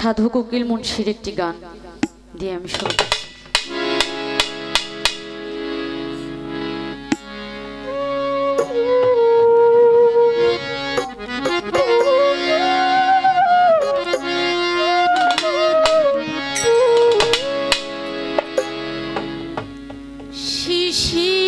সাধু কোকিল মুন্সির একটি গান। দিয়ে আমি শুরু শিশির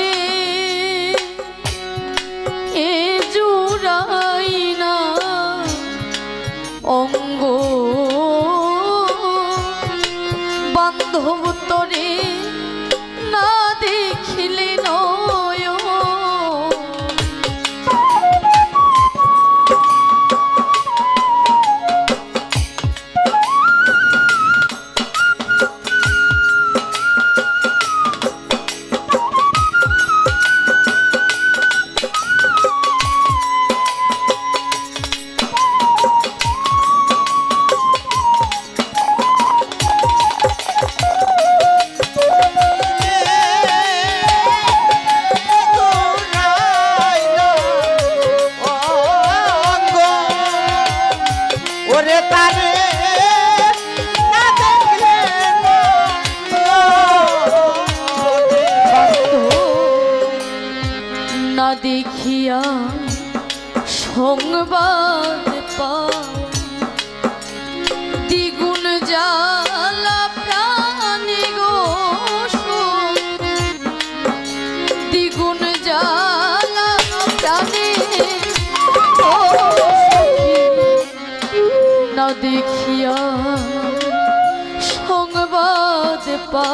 দেখিয়া সংবাদ পা দ্বিগুণ জ্বালা প্রাণী গো দ্বিগুণ জ্বালা প্রাণী না দেখিয়া সংবাদ পা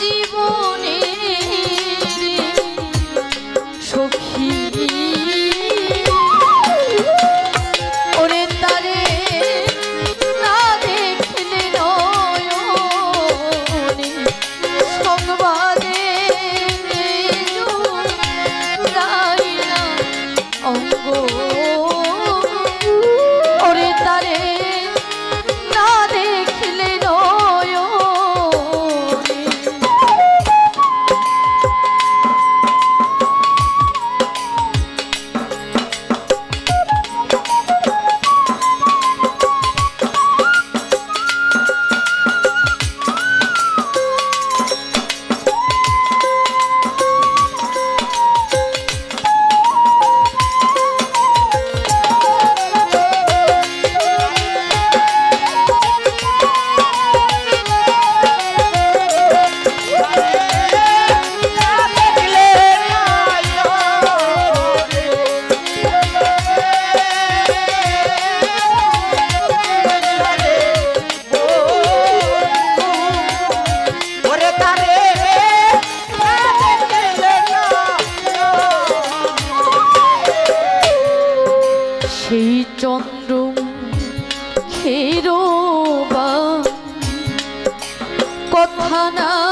জীবন সেই চন্দ্র খেরোবা কথা নাই